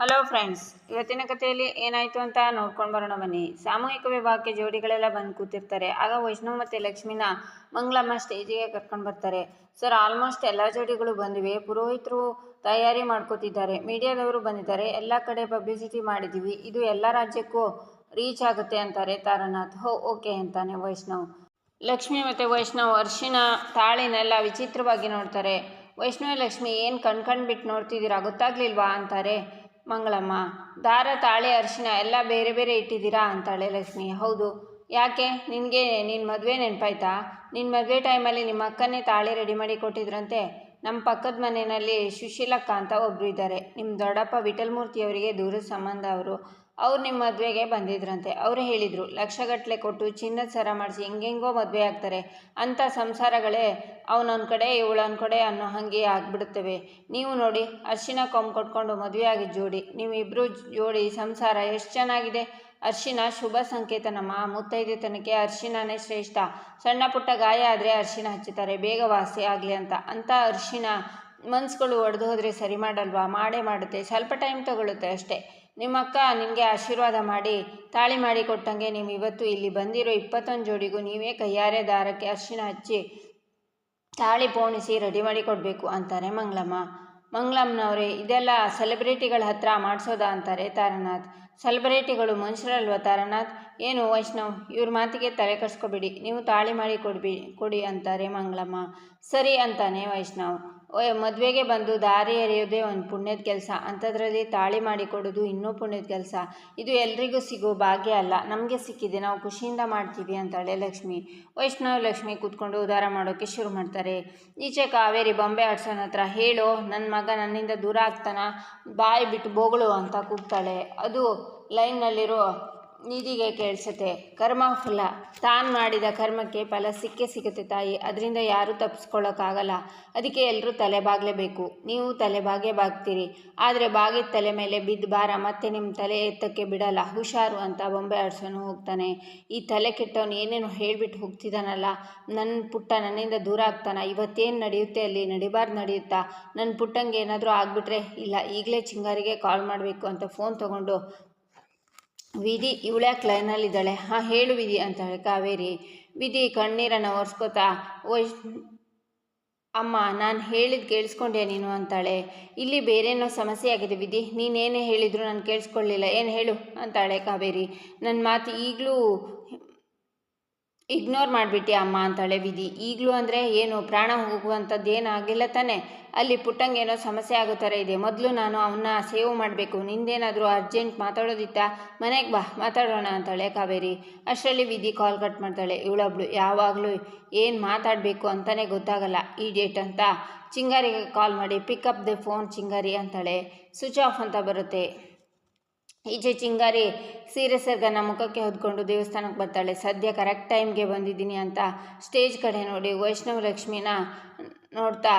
Hello friends ಇವತ್ತಿನ ಕಥೆಯಲ್ಲಿ ಏನಾಯಿತು ಅಂತ ನೋಡ್ಕೊಂಡು ಬರೋಣ ಬನ್ನಿ. ಸಾಮೂಹಿಕ ವಿವಾಹಕ್ಕೆ ಜೋಡಿಗಳೆಲ್ಲ ಬಂದು ಕೂತಿರ್ತಾರೆ. ಆಗ ವೈಷ್ಣವ್ ಮತ್ತು ಲಕ್ಷ್ಮಿನ ಮಂಗಳಮ್ಮ ಸ್ಟೇಜಿಗೆ ಕರ್ಕೊಂಡು ಬರ್ತಾರೆ. ಸರ್ ಆಲ್ಮೋಸ್ಟ್ ಎಲ್ಲ ಜೋಡಿಗಳು ಬಂದಿವೆ. ಪುರೋಹಿತರು ತಯಾರಿ ಮಾಡ್ಕೋತಿದ್ದಾರೆ. ಮೀಡಿಯಾದವರು ಬಂದಿದ್ದಾರೆ. ಎಲ್ಲ ಕಡೆ ಪಬ್ಲಿಸಿಟಿ ಮಾಡಿದ್ದೀವಿ ಇದು ಎಲ್ಲ ರಾಜ್ಯಕ್ಕೂ ರೀಚ್ ಆಗುತ್ತೆ ಅಂತಾರೆ ತಾರನಾಥ್. ಹೋ ಓಕೆ ಅಂತಾನೆ ವೈಷ್ಣವ್. ಲಕ್ಷ್ಮಿ ಮತ್ತು ವೈಷ್ಣವ್ ಅರ್ಶಿನ ತಾಳಿನೆಲ್ಲ ವಿಚಿತ್ರವಾಗಿ ನೋಡ್ತಾರೆ. ವೈಷ್ಣವ ಲಕ್ಷ್ಮಿ ಏನು ಕಣ್ಕಂಡು ಬಿಟ್ಟು ನೋಡ್ತಿದ್ದೀರಾ? ಗೊತ್ತಾಗ್ಲಿಲ್ವಾ ಅಂತಾರೆ. ಮಂಗಳಮ್ಮ, ದಾರ, ತಾಳೆ, ಅರಿಶಿನ ಎಲ್ಲ ಬೇರೆ ಬೇರೆ ಇಟ್ಟಿದ್ದೀರಾ ಅಂತಾಳೆ ಲಕ್ಷ್ಮಿ. ಹೌದು. ಯಾಕೆ? ನಿನಗೆ ನಿನ್ನ ಮದುವೆ ನೆನಪಾಯ್ತಾ? ನಿನ್ನ ಮದುವೆ ಟೈಮಲ್ಲಿ ನಿಮ್ಮ ಅಕ್ಕನೇ ತಾಳಿ ರೆಡಿ ಮಾಡಿ ಕೊಟ್ಟಿದ್ರಂತೆ. ನಮ್ಮ ಪಕ್ಕದ ಮನೆಯಲ್ಲಿ ಸುಶೀಲಕ್ಕ ಅಂತ ಒಬ್ಬರು ಇದ್ದಾರೆ. ನಿಮ್ಮ ದೊಡ್ಡಪ್ಪ ವಿಠಲ್ಮೂರ್ತಿಯವರಿಗೆ ದೂರದ ಸಂಬಂಧ ಅವರು. ಅವ್ರು ನಿಮ್ಮ ಮದುವೆಗೆ ಬಂದಿದ್ರಂತೆ. ಅವರು ಹೇಳಿದರು ಲಕ್ಷಗಟ್ಟಲೆ ಕೊಟ್ಟು ಚಿನ್ನದ ಸರ ಮಾಡಿಸಿ ಹೆಂಗೆಂಗೋ ಮದುವೆ ಆಗ್ತಾರೆ. ಅಂಥ ಸಂಸಾರಗಳೇ ಅವನೊಂದು ಕಡೆ, ಇವಳೊಂದು ಕಡೆ ಅನ್ನೋ ಹಾಗೆ ಆಗ್ಬಿಡುತ್ತವೆ. ನೀವು ನೋಡಿ, ಅರ್ಶಿನ ಕೊಂಬು ಕೊಟ್ಕೊಂಡು ಮದುವೆ ಆಗಿದ್ದ ಜೋಡಿ ನೀವಿಬ್ಬರು ಜೋಡಿ ಸಂಸಾರ ಎಷ್ಟು ಚೆನ್ನಾಗಿದೆ. ಅರ್ಶಿನ ಶುಭ ಸಂಕೇತ ನಮ್ಮ ಮುತ್ತೈದೆತನಕ್ಕೆ ಅರ್ಶಿನನೇ ಶ್ರೇಷ್ಠ. ಸಣ್ಣ ಪುಟ್ಟ ಗಾಯ ಆದರೆ ಅರ್ಶಿನ ಹಚ್ಚುತ್ತಾರೆ, ಬೇಗ ವಾಸಿ ಆಗಲಿ ಅಂತ. ಅಂಥ ಅರ್ಶಿನ ಮನ್ಸುಗಳು ಒಡೆದು ಹೋದರೆ ಸರಿ ಮಾಡಲ್ವಾ? ಮಾಡೇ ಮಾಡುತ್ತೆ. ಸ್ವಲ್ಪ ಟೈಮ್ ತಗೊಳ್ಳುತ್ತೆ ಅಷ್ಟೇ. ನಿಮ್ಮ ಅಕ್ಕ ನಿಮಗೆ ಆಶೀರ್ವಾದ ಮಾಡಿ, ತಾಳಿ ಮಾಡಿ ಕೊಟ್ಟಂಗೆ ನೀವು ಇವತ್ತು ಇಲ್ಲಿ ಬಂದಿರೋ ಇಪ್ಪತ್ತೊಂದು ಜೋಡಿಗೂ ನೀವೇ ಕೈಯಾರೆ ದಾರಕ್ಕೆ ಅರಿಶಿನ ಹಚ್ಚಿ, ತಾಳಿ ಪೋಣಿಸಿ ರೆಡಿ ಮಾಡಿ ಕೊಡಬೇಕು ಅಂತಾರೆ ಮಂಗಳಮ್ಮ. ಮಂಗಳಮ್ಮನವರೇ, ಇದೆಲ್ಲ ಸೆಲೆಬ್ರಿಟಿಗಳ ಹತ್ರ ಮಾಡಿಸೋದಾ ಅಂತಾರೆ ತಾರನಾಥ್. ಸೆಲೆಬ್ರಿಟಿಗಳು ಮನುಷ್ಯರಲ್ವ ತಾರನಾಥ್? ಏನು ವೈಷ್ಣವ್, ಇವ್ರ ಮಾತಿಗೆ ತಲೆ ಕಟ್ಸ್ಕೊಬಿಡಿ ನೀವು ತಾಳಿ ಮಾಡಿ ಕೊಡ್ಬಿ, ಕೊಡಿ ಅಂತಾರೆ ಮಂಗಳಮ್ಮ. ಸರಿ ಅಂತಾನೆ ವೈಷ್ಣವ್. ಮದುವೆಗೆ ಬಂದು ದಾರಿ ಎರೆಯೋದೇ ಒಂದು ಪುಣ್ಯದ ಕೆಲಸ. ಅಂಥದ್ರಲ್ಲಿ ತಾಳಿ ಮಾಡಿ ಕೊಡೋದು ಇನ್ನೂ ಪುಣ್ಯದ ಕೆಲಸ. ಇದು ಎಲ್ರಿಗೂ ಸಿಗೋ ಭಾಗ್ಯ ಅಲ್ಲ. ನಮಗೆ ಸಿಕ್ಕಿದೆ. ನಾವು ಖುಷಿಯಿಂದ ಮಾಡ್ತೀವಿ ಅಂತಾಳೆ ಲಕ್ಷ್ಮಿ. ವೈಷ್ಣವ ಲಕ್ಷ್ಮಿ ಕೂತ್ಕೊಂಡು ಉದಾರ ಮಾಡೋಕ್ಕೆ ಶುರು ಮಾಡ್ತಾರೆ. ಈಚೆ ಕಾವೇರಿ ಬೊಂಬೆ ಆಡ್ಸೋನ ಹತ್ರ ಹೇಳು ನನ್ನ ಮಗ ನನ್ನಿಂದ ದೂರ ಆಗ್ತಾನ? ಬಾಯಿ ಬಿಟ್ಟು ಬೋಗಳು ಅಂತ ಕೂಗ್ತಾಳೆ. ಅದು ಲೈನ್ನಲ್ಲಿರೋ ನಿಧಿಗೆ ಕೇಳಿಸುತ್ತೆ. ಕರ್ಮ ಫಲ. ತಾನು ಮಾಡಿದ ಕರ್ಮಕ್ಕೆ ಫಲ ಸಿಕ್ಕೇ ಸಿಗುತ್ತೆ ತಾಯಿ. ಅದರಿಂದ ಯಾರೂ ತಪ್ಪಿಸ್ಕೊಳ್ಳೋಕ್ಕಾಗಲ್ಲ ಅದಕ್ಕೆ ಎಲ್ಲರೂ ತಲೆ ಬಾಗಲೇಬೇಕು ನೀವು ತಲೆ ಬಾಗೇ ಬಾಗ್ತೀರಿ. ಆದರೆ ಬಾಗಿದ ತಲೆ ಮೇಲೆ ಬಿದ್ದು ಭಾರ ಮತ್ತೆ ನಿಮ್ಮ ತಲೆ ಎತ್ತಕ್ಕೆ ಬಿಡಲ್ಲ. ಹುಷಾರು ಅಂತ ಬೊಂಬೆ ಆಡ್ಸೋನು ಹೋಗ್ತಾನೆ. ಈ ತಲೆ ಕೆಟ್ಟವನು ಏನೇನು ಹೇಳಿಬಿಟ್ಟು ಹೋಗ್ತಿದ್ದಾನಲ್ಲ ನನ್ನ ಪುಟ್ಟ ನನ್ನಿಂದ ದೂರ ಆಗ್ತಾನ. ಇವತ್ತೇನು ನಡೆಯುತ್ತೆ ಅಲ್ಲಿ? ನಡಿಬಾರ್ದು ನಡೆಯುತ್ತಾ? ನನ್ನ ಪುಟ್ಟಂಗೆ ಏನಾದರೂ ಆಗಿಬಿಟ್ರೆ ಇಲ್ಲ, ಈಗಲೇ ಚಿಂಗಾರಿಗೆ ಕಾಲ್ ಮಾಡಬೇಕು ಅಂತ ಫೋನ್ ತೊಗೊಂಡು ವಿಧಿ ಇವಳ್ಯಾಕೆ ಲೈನಲ್ಲಿದ್ದಾಳೆ? ಹಾಂ, ಹೇಳು ವಿಧಿ ಅಂತಾಳೆ ಕಾವೇರಿ. ವಿಧಿ, ಕಣ್ಣೀರನ್ನು ಒರೆಸ್ಕೋತಾ ವೈಶ್ ಅಮ್ಮ, ನಾನು ಹೇಳಿದ್ ಕೇಳಿಸ್ಕೊಂಡೆ ನೀನು ಅಂತಾಳೆ. ಇಲ್ಲಿ ಬೇರೇನೋ ಸಮಸ್ಯೆ ಆಗಿದೆ ವಿಧಿ. ನೀನೇನೇ ಹೇಳಿದ್ರು ನಾನು ಕೇಳಿಸ್ಕೊಳ್ಳಿಲ್ಲ ಏನು ಹೇಳು? ಅಂತಾಳೆ ಕಾವೇರಿ. ನನ್ನ ಮಾತು ಈಗಲೂ ಇಗ್ನೋರ್ ಮಾಡಿಬಿಟ್ಟಿ, ಅಮ್ಮ, ಅಂತಾಳೆ ವಿಧಿ. ಈಗಲೂ ಅಂದರೆ ಏನು, ಪ್ರಾಣ ಹೋಗುವಂಥದ್ದು ಆಗಿಲ್ಲ ತಾನೆ. ಅಲ್ಲಿ ಪುಟ್ಟಂಗೇನೋ ಸಮಸ್ಯೆ ಆಗೋ ಥರ ಇದೆ. ಮೊದಲು ನಾನು ಅವನ್ನ ಸೇವ್ ಮಾಡಬೇಕು. ನಿಂದೇನಾದರೂ ಅರ್ಜೆಂಟ್ ಮಾತಾಡೋದಿತ್ತಾ? ಮನೆಗೆ ಬಾ, ಮಾತಾಡೋಣ ಅಂತಾಳೆ ಕಾವೇರಿ. ಅಷ್ಟರಲ್ಲಿ ವಿಧಿ ಕಾಲ್ ಕಟ್ ಮಾಡ್ತಾಳೆ. ಇವಳೊಬ್ಳು, ಯಾವಾಗಲೂ ಏನು ಮಾತಾಡಬೇಕು ಅಂತಲೇ ಗೊತ್ತಾಗಲ್ಲ. ಈ ಡೇಟ್ ಅಂತ. ಚಿಂಗಾರಿಗೆ ಕಾಲ್ ಮಾಡಿ ಪಿಕಪ್ ದ ಫೋನ್ ಚಿಂಗಾರಿ, ಅಂತಾಳೆ. ಸ್ವಿಚ್ ಆಫ್ ಅಂತ ಬರುತ್ತೆ. ಈಚೆ ಚಿಂಗಾರಿ ಸೀರೆ ಸರ್ಗನ ಮುಖಕ್ಕೆ ಹೊದ್ಕೊಂಡು ದೇವಸ್ಥಾನಕ್ಕೆ ಬರ್ತಾಳೆ. ಸದ್ಯ ಕರೆಕ್ಟ್ ಟೈಮ್ಗೆ ಬಂದಿದ್ದೀನಿ ಅಂತ ಸ್ಟೇಜ್ ಕಡೆ ನೋಡಿ ವೈಷ್ಣವ ಲಕ್ಷ್ಮಿನ ನೋಡ್ತಾ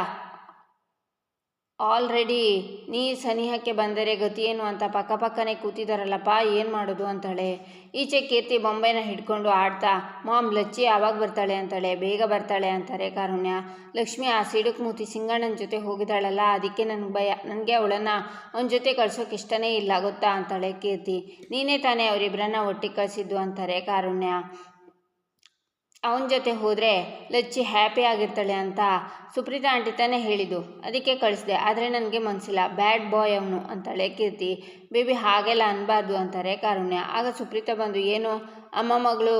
ಆಲ್ರೆಡಿ ನೀ ಸನಿಹಕ್ಕೆ ಬಂದರೆ ಗತಿಯೇನು ಅಂತ ಪಕ್ಕಪಕ್ಕನೆ ಕೂತಿದಾರಲ್ಲಪ್ಪ, ಏನು ಮಾಡೋದು ಅಂತಾಳೆ. ಈಚೆ ಕೀರ್ತಿ ಬೊಂಬೆನ ಹಿಡ್ಕೊಂಡು ಆಡ್ತಾ, ಮಾಮ್, ಲಚ್ಚಿ ಯಾವಾಗ ಬರ್ತಾಳೆ ಅಂತಾಳೆ. ಬೇಗ ಬರ್ತಾಳೆ ಅಂತಾರೆ ಕಾರುಣ್ಯ. ಲಕ್ಷ್ಮಿ ಆ ಸಿಡುಕ್ ಮೂತಿ ಸಿಂಗಣ್ಣನ ಜೊತೆ ಹೋಗಿದ್ದಾಳಲ್ಲ ಅದಕ್ಕೆ ನನಗೆ ಭಯ. ನನಗೆ ಅವಳನ್ನು ಅವನ ಜೊತೆ ಕಳ್ಸೋಕೆ ಇಷ್ಟನೇ ಇಲ್ಲ, ಗೊತ್ತಾ? ಅಂತಾಳೆ ಕೀರ್ತಿ. ನೀನೇ ತಾನೇ ಅವರಿಬ್ಬರನ್ನ ಒಟ್ಟಿಗೆ ಕಳಿಸಿದ್ದು, ಅಂತಾರೆ ಕಾರುಣ್ಯ. ಅವನ ಜೊತೆ ಹೋದರೆ ಲಚ್ಚಿ ಹ್ಯಾಪಿ ಆಗಿರ್ತಾಳೆ ಅಂತ ಸುಪ್ರೀತಾ ಆಂಟಿ ತಾನೇ ಹೇಳಿದ್ದು. ಅದಕ್ಕೆ ಕಳಿಸಿದೆ. ಆದರೆ ನನಗೆ ಮನಸ್ಸಿಲ್ಲ ಬ್ಯಾಡ್ ಬಾಯ್ ಅವನು ಅಂತಾಳೆ ಕೀರ್ತಿ. ಬೇಬಿ ಹಾಗೆಲ್ಲ ಅನ್ನಬಾರ್ದು ಅಂತಾರೆ ಕಾರುಣ್ಯ. ಆಗ ಸುಪ್ರೀತಾ ಬಂದು, ಏನು ಅಮ್ಮ ಮಗಳು,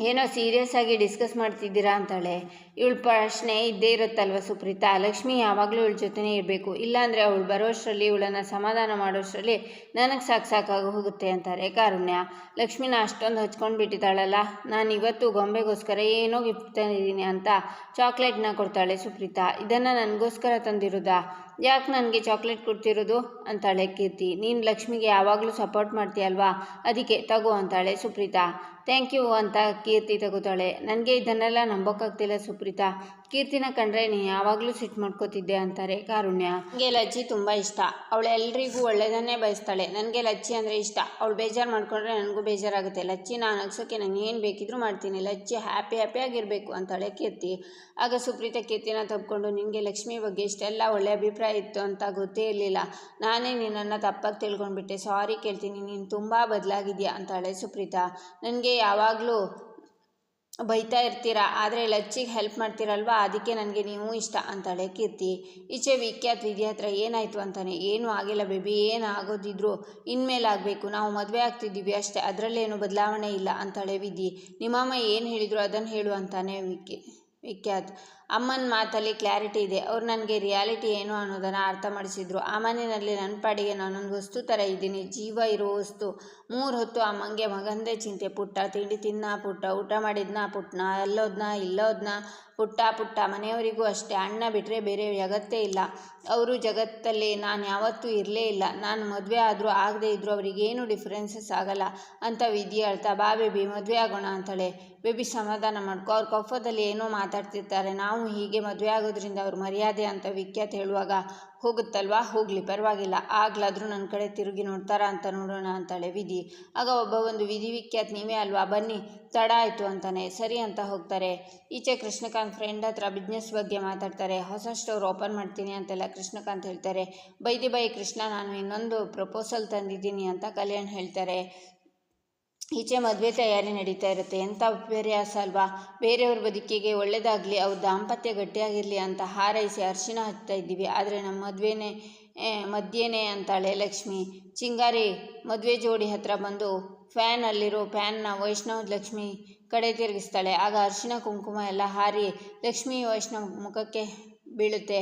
ಏನೋ ಸೀರಿಯಸ್ ಆಗಿ ಡಿಸ್ಕಸ್ ಮಾಡ್ತಿದ್ದೀರಾ? ಅಂತಾಳೆ. ಇವಳ ಪ್ರಶ್ನೆ ಇದ್ದೇ ಇರುತ್ತಲ್ವ ಸುಪ್ರೀತಾ? ಲಕ್ಷ್ಮಿ ಯಾವಾಗಲೂ ಇವಳ ಜೊತೆನೇ ಇರಬೇಕು. ಇಲ್ಲಾಂದರೆ ಅವಳು ಬರೋಷ್ಟರಲ್ಲಿ ಇವಳನ್ನು ಸಮಾಧಾನ ಮಾಡೋಷ್ಟರಲ್ಲಿ ನನಗೆ ಸಾಕು ಸಾಕಾಗಿ ಹೋಗುತ್ತೆ ಅಂತಾರೆ. ಕಾರುಣ್ಯ, ಲಕ್ಷ್ಮಿನ ಅಷ್ಟೊಂದು ಹಚ್ಕೊಂಡು ಬಿಟ್ಟಿದ್ದಾಳಲ್ಲ? ನಾನು ಇವತ್ತು ಗೊಂಬೆಗೋಸ್ಕರ ಏನೋ ಗಿಫ್ಟ್ ತಂದಿದ್ದೀನಿ ಅಂತ ಚಾಕ್ಲೇಟ್ನ ಕೊಡ್ತಾಳೆ ಸುಪ್ರೀತಾ. ಇದನ್ನು ನನಗೋಸ್ಕರ ತಂದಿರೋದಾ? ಯಾಕೆ ನನಗೆ ಚಾಕ್ಲೇಟ್ ಕೊಡ್ತಿರೋದು? ಅಂತಾಳೆ ಕೀರ್ತಿ. ನೀನು ಲಕ್ಷ್ಮಿಗೆ ಯಾವಾಗಲೂ ಸಪೋರ್ಟ್ ಮಾಡ್ತೀಯಲ್ವಾ? ಅದಕ್ಕೆ ತಗೋ ಅಂತಾಳೆ ಸುಪ್ರೀತಾ. ಥ್ಯಾಂಕ್ ಯು ಅಂತ ಕೀರ್ತಿ ತಗೋತಾಳೆ. ನನಗೆ ಇದನ್ನೆಲ್ಲ ನಂಬೋಕ್ಕಾಗ್ತಿಲ್ಲ ಸುಪ್ರೀತಾ. ಕೀರ್ತಿನ ಕಂಡ್ರೆ ನೀ ಯಾವಾಗಲೂ ಸಿಟ್ಟು ಮಾಡ್ಕೋತಿದ್ದೆ ಅಂತಾರೆ ಕಾರುಣ್ಯ. ನನಗೆ ಲಜ್ಜಿ ತುಂಬ ಇಷ್ಟ. ಅವಳು ಎಲ್ರಿಗೂ ಒಳ್ಳೆಯದನ್ನೇ ಬಯಸ್ತಾಳೆ. ನನಗೆ ಲಜ್ಜಿ ಅಂದರೆ ಇಷ್ಟ. ಅವಳು ಬೇಜಾರು ಮಾಡ್ಕೊಂಡ್ರೆ ನನಗೂ ಬೇಜಾರಾಗುತ್ತೆ. ಲಚ್ಚಿ ನಾನು ಅನ್ಸೋಕ್ಕೆ ನಾನು ಏನು ಬೇಕಿದ್ರೂ ಮಾಡ್ತೀನಿ. ಲಚ್ಚಿ ಹ್ಯಾಪಿ ಹ್ಯಾಪಿಯಾಗಿರಬೇಕು ಅಂತಾಳೆ ಕೀರ್ತಿ. ಆಗ ಸುಪ್ರೀತಾ ಕೀರ್ತಿನ ತಪ್ಕೊಂಡು ನಿನಗೆ ಲಕ್ಷ್ಮಿ ಬಗ್ಗೆ ಇಷ್ಟೆಲ್ಲ ಒಳ್ಳೆಯ ಅಭಿಪ್ರಾಯ ಇತ್ತು ಅಂತ ಗೊತ್ತೇ ಇರಲಿಲ್ಲ. ನಾನೇ ನಿನ್ನನ್ನು ತಪ್ಪಾಗಿ ತಿಳ್ಕೊಂಡ್ಬಿಟ್ಟೆ. ಸಾರಿ ಕೇಳ್ತೀನಿ. ನೀನು ತುಂಬ ಬದಲಾಗಿದ್ಯಾ ಅಂತಾಳೆ ಸುಪ್ರೀತಾ. ನನಗೆ ಯಾವಾಗಲೂ ಬೈತಾ ಇರ್ತೀರ, ಆದರೆ ಲಚ್ಚಿಗೆ ಹೆಲ್ಪ್ ಮಾಡ್ತೀರಲ್ವಾ? ಅದಕ್ಕೆ ನನಗೆ ನೀವು ಇಷ್ಟ ಅಂತಾಳೆ ಕೀರ್ತಿ ಈಚೆ ವಿಖ್ಯಾತ್ ವಿಧಿ ಹತ್ರ ಏನಾಯಿತು ಅಂತಾನೆ, ಏನೂ ಆಗಿಲ್ಲ ಬೇಬಿ ಏನು ಆಗೋದಿದ್ರು ಇನ್ಮೇಲೆ ಆಗಬೇಕು ನಾವು ಮದುವೆ ಆಗ್ತಿದ್ದೀವಿ ಅಷ್ಟೇ, ಅದರಲ್ಲೇನು ಬದಲಾವಣೆ ಇಲ್ಲ ಅಂತಾಳೆ ವಿಧಿ ನಿಮ್ಮಮ್ಮ ಏನು ಹೇಳಿದ್ರು ಅದನ್ನು ಹೇಳು ಅಂತಾನೆ ವಿಕ್ಕಿ ವಿಖ್ಯಾತ್. ಅಮ್ಮನ ಮಾತಲ್ಲಿ ಕ್ಲಾರಿಟಿ ಇದೆ. ಅವ್ರು ನನಗೆ ರಿಯಾಲಿಟಿ ಏನು ಅನ್ನೋದನ್ನು ಅರ್ಥ ಮಾಡಿಸಿದ್ರು. ಆ ಮನೆಯಲ್ಲಿ ನನ್ನ ಪಾಡಿಗೆ ನಾನೊಂದು ವಸ್ತು ಥರ ಇದ್ದೀನಿ. ಜೀವ ಇರೋ ವಸ್ತು. ಮೂರು ಹೊತ್ತು ಅಮ್ಮಂಗೆ ಮಗಂದೇ ಚಿಂತೆ. ಪುಟ್ಟ ತಿಂಡಿ ತಿನ್ನ, ಪುಟ್ಟ ಊಟ ಮಾಡಿದ್ನ ಪುಟ್ಟನ ಅಲ್ಲೋದ್ನ, ಇಲ್ಲೋದ್ನ, ಪುಟ್ಟ ಪುಟ್ಟ ಮನೆಯವರಿಗೂ ಅಷ್ಟೇ. ಅಣ್ಣ ಬಿಟ್ಟರೆ ಬೇರೆ ಜಗತ್ತೇ ಇಲ್ಲ. ಅವರು ಜಗತ್ತಲ್ಲಿ ನಾನು ಯಾವತ್ತೂ ಇರಲೇ ಇಲ್ಲ. ನಾನು ಮದುವೆ ಆದರೂ ಆಗದೇ ಇದ್ದರೂ ಅವರಿಗೇನು ಡಿಫ್ರೆನ್ಸಸ್ ಆಗಲ್ಲ ಅಂತ ವಿಧಿ ಹೇಳ್ತಾ ಬಾ ಬೇಬಿ, ಮದುವೆ ಆಗೋಣ ಅಂತಾಳೆ. ಬೇಬಿ ಸಮಾಧಾನ ಮಾಡ್ಕೊ. ಅವ್ರ ಕಫದಲ್ಲಿ ಏನೋ ಮಾತಾಡ್ತಿರ್ತಾರೆ. ನಾವು ಹೀಗೆ ಮದುವೆ ಆಗೋದ್ರಿಂದ ಅವ್ರ ಮರ್ಯಾದೆ ಅಂತ ವಿಖ್ಯಾತ್ ಹೇಳುವಾಗ ಹೋಗುತ್ತಲ್ವಾ? ಹೋಗಲಿ, ಪರವಾಗಿಲ್ಲ. ಆಗ್ಲಾದರೂ ನನ್ನ ಕಡೆ ತಿರುಗಿ ನೋಡ್ತಾರಾ ಅಂತ ನೋಡೋಣ ಅಂತಾಳೆ ವಿಧಿ. ಆಗ ಒಬ್ಬ ಒಂದು ವಿಧಿ ವಿಖ್ಯಾತ್, ನೀವೇ ಅಲ್ವಾ? ಬನ್ನಿ, ತಡ ಆಯಿತು ಅಂತಾನೆ. ಸರಿ ಅಂತ ಹೋಗ್ತಾರೆ. ಈಚೆ ಕೃಷ್ಣಕಾಂತ್ ಫ್ರೆಂಡ್ ಹತ್ರ ಬಿಸ್ನೆಸ್ ಬಗ್ಗೆ ಮಾತಾಡ್ತಾರೆ. ಹೊಸ ಸ್ಟೋರ್ ಓಪನ್ ಮಾಡ್ತೀನಿ ಅಂತೆಲ್ಲ ಕೃಷ್ಣಕಾಂತ್ ಹೇಳ್ತಾರೆ. ಬೈದಿ ಬೈ ಕೃಷ್ಣ, ನಾನು ಇನ್ನೊಂದು ಪ್ರಪೋಸಲ್ ತಂದಿದ್ದೀನಿ ಅಂತ ಕಲ್ಯಾಣ್ ಹೇಳ್ತಾರೆ. ಈಚೆ ಮದುವೆ ತಯಾರಿ ನಡೀತಾ ಇರುತ್ತೆ. ಎಂಥ ವಿಪರ್ಯಾಸ ಅಲ್ವಾ? ಬೇರೆಯವ್ರ ಬದುಕಿಗೆ ಒಳ್ಳೆಯದಾಗಲಿ ಅವ್ರ ದಾಂಪತ್ಯ ಗಟ್ಟಿಯಾಗಿರಲಿ ಅಂತ ಹಾರೈಸಿ ಅರ್ಶಿನ ಹಚ್ತಾ ಇದ್ದೀವಿ. ಆದರೆ ನಮ್ಮ ಮದುವೆನೇ ಮದ್ಯೇನೆ ಅಂತಾಳೆ ಲಕ್ಷ್ಮಿ. ಚಿಂಗಾರಿ, ಮದುವೆ ಜೋಡಿ ಹತ್ರ ಬಂದು ಫ್ಯಾನಲ್ಲಿರೋ ಫ್ಯಾನ್ನ ವೈಷ್ಣವ್ ಲಕ್ಷ್ಮಿ ಕಡೆ ತಿರುಗಿಸ್ತಾಳೆ. ಆಗ ಅರ್ಶಿನ ಕುಂಕುಮ ಎಲ್ಲ ಹಾರಿ ಲಕ್ಷ್ಮಿ ವೈಷ್ಣವ್ ಮುಖಕ್ಕೆ ಬೀಳುತ್ತೆ.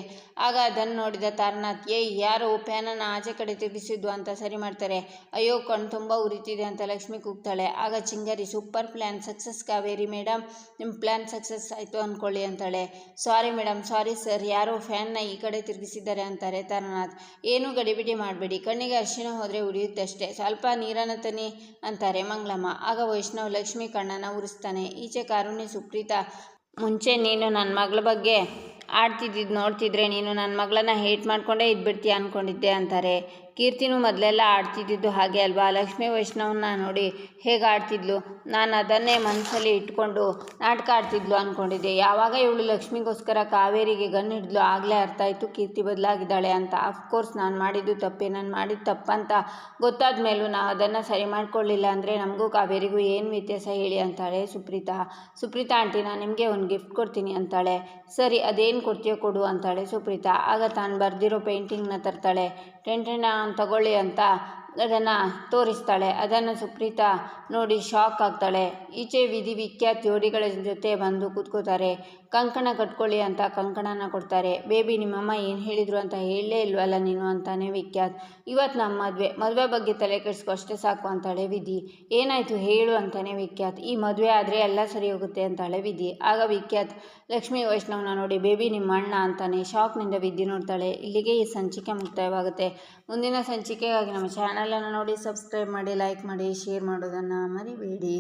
ಆಗ ಅದನ್ನು ನೋಡಿದ ತಾರನಾಥ್ ಏ ಯಾರು ಫ್ಯಾನನ್ನು ಆಚೆ ಕಡೆ ತಿರುಗಿಸಿದ್ದು ಅಂತ ಸರಿ ಮಾಡ್ತಾರೆ. ಅಯ್ಯೋ, ಕಣ್ಣು ತುಂಬ ಉರಿತಿದೆ ಅಂತ ಲಕ್ಷ್ಮಿ ಕೂಗ್ತಾಳೆ. ಆಗ Chingari, super plan success Kaveri madam ನಿಮ್ಮ ಪ್ಲ್ಯಾನ್ ಸಕ್ಸಸ್ ಆಯಿತು ಅಂದ್ಕೊಳ್ಳಿ ಅಂತಾಳೆ. Sorry madam sorry sir. ಯಾರೋ ಫ್ಯಾನ್ನ ಈ ಕಡೆ ತಿರುಗಿಸಿದ್ದಾರೆ ಅಂತಾರೆ ತಾರನಾಥ್. ಏನು ಗಡಿಬಿಡಿ ಮಾಡಬೇಡಿ. ಕಣ್ಣಿಗೆ ಅರಿಶಿನ ಹೋದರೆ ಉರಿಯುತ್ತಷ್ಟೇ ಸ್ವಲ್ಪ ನೀರನ್ನು ತನಿ ಅಂತಾರೆ ಮಂಗಳಮ್ಮ. ಆಗ ವೈಷ್ಣವ್ ಲಕ್ಷ್ಮಿ ಕಣ್ಣನ್ನು ಉರಿಸ್ತಾನೆ. ಈಚೆ ಕಾರುಣ್ಯ, ಸುಪ್ರೀತಾ, ಮುಂಚೆ ನೀನು ನನ್ನ ಮಗಳ ಬಗ್ಗೆ ಆಡ್ತಿದ್ದಿದ್ದು ನೋಡ್ತಿದ್ರೆ ನೀನು ನನ್ನ ಮಗಳನ್ನ ಹೇಟ್ ಮಾಡಿಕೊಂಡೇ ಇದ್ಬಿಡ್ತೀಯ ಅಂದ್ಕೊಂಡಿದ್ದೆ ಅಂತಾರೆ. ಕೀರ್ತಿನೂ ಮೊದಲೆಲ್ಲ ಆಡ್ತಿದ್ದಿದ್ದು ಹಾಗೆ ಅಲ್ವಾ? ಲಕ್ಷ್ಮೀ ವೈಷ್ಣವನ್ನ ನೋಡಿ ಹೇಗೆ ಆಡ್ತಿದ್ಲು? ನಾನು ಅದನ್ನೇ ಮನಸ್ಸಲ್ಲಿ ಇಟ್ಕೊಂಡು ನಾಟಕ ಆಡ್ತಿದ್ಲು ಅಂದ್ಕೊಂಡಿದ್ದೆ ಯಾವಾಗ ಇವಳು ಲಕ್ಷ್ಮಿಗೋಸ್ಕರ ಕಾವೇರಿಗೆ ಗನ್ ಹಿಡಿದ್ಲು ಆಗಲೇ ಅರ್ಥ ಆಯಿತು ಕೀರ್ತಿ ಬದಲಾಗಿದ್ದಾಳೆ ಅಂತ. ಅಫ್ಕೋರ್ಸ್ ನಾನು ಮಾಡಿದ್ದು ತಪ್ಪೇ. ನಾನು ಮಾಡಿದ್ದು ತಪ್ಪಂತ ಗೊತ್ತಾದ ಮೇಲೂ ನಾವು ಅದನ್ನು ಸರಿ ಮಾಡ್ಕೊಳ್ಳಿಲ್ಲ ಅಂದರೆ ನಮಗೂ ಕಾವೇರಿಗೂ ಏನು ವ್ಯತ್ಯಾಸ ಹೇಳಿ ಅಂತಾಳೆ ಸುಪ್ರೀತಾ. ಸುಪ್ರೀತಾ ಆಂಟಿ, ನಾನು ನಿಮಗೆ ಒಂದು ಗಿಫ್ಟ್ ಕೊಡ್ತೀನಿ ಅಂತಾಳೆ. ಸರಿ, ಅದೇನು ಕೊಡ್ತೀಯೋ ಕೊಡು ಅಂತಾಳೆ ಸುಪ್ರೀತಾ. ಆಗ ತಾನು ಬರೆದಿರೋ ಪೇಂಟಿಂಗ್ನ ತರ್ತಾಳೆ. ಟೆಂಟೆನ ತಗೊಳ್ಳಿ ಅಂತ ಅದನ್ನು ತೋರಿಸ್ತಾಳೆ. ಅದನ್ನು ಸುಪ್ರೀತಾ ನೋಡಿ ಶಾಕ್ ಆಗ್ತಾಳೆ. ಈಚೆ ವಿಧಿ ವಿಖ್ಯಾತ್ ಜೋಡಿಗಳ ಜೊತೆ ಬಂದು ಕೂತ್ಕೋತಾರೆ. ಕಂಕಣ ಕಟ್ಕೊಳ್ಳಿ ಅಂತ ಕಂಕಣನ ಕೊಡ್ತಾರೆ. ಬೇಬಿ, ನಿಮ್ಮಮ್ಮ ಏನು ಹೇಳಿದರು ಅಂತ ಹೇಳಲೇ ಇಲ್ವಲ್ಲ ನೀನು ಅಂತಾನೆ ವಿಖ್ಯಾತ್ ಇವತ್ತು ನಮ್ಮ ಮದುವೆ. ಮದುವೆ ಬಗ್ಗೆ ತಲೆ ಕೆಡಿಸ್ಕೊ ಅಷ್ಟೇ ಸಾಕು ಅಂತಾಳೆ ವಿಧಿ. ಏನಾಯಿತು ಹೇಳು ಅಂತಾನೆ ವಿಖ್ಯಾತ್. ಈ ಮದುವೆ ಆದರೆ ಎಲ್ಲ ಸರಿ ಹೋಗುತ್ತೆ ಅಂತಾಳೆ ವಿಧಿ. ಆಗ ವಿಖ್ಯಾತ್ ಲಕ್ಷ್ಮೀ ವೈಷ್ಣವನ ನೋಡಿ, ಬೇಬಿ ನಿಮ್ಮ ಅಣ್ಣ ಅಂತಾನೆ ಶಾಕ್ನಿಂದ ವಿದ್ಯೆ ನೋಡ್ತಾಳೆ. ಇಲ್ಲಿಗೆ ಈ ಸಂಚಿಕೆ ಮುಕ್ತಾಯವಾಗುತ್ತೆ. ಮುಂದಿನ ಸಂಚಿಕೆಗಾಗಿ ನಮ್ಮ ಚಾನಲನ್ನು ನೋಡಿ, ಸಬ್ಸ್ಕ್ರೈಬ್ ಮಾಡಿ, ಲೈಕ್ ಮಾಡಿ, ಶೇರ್ ಮಾಡೋದನ್ನು ಮರಿಬೇಡಿ.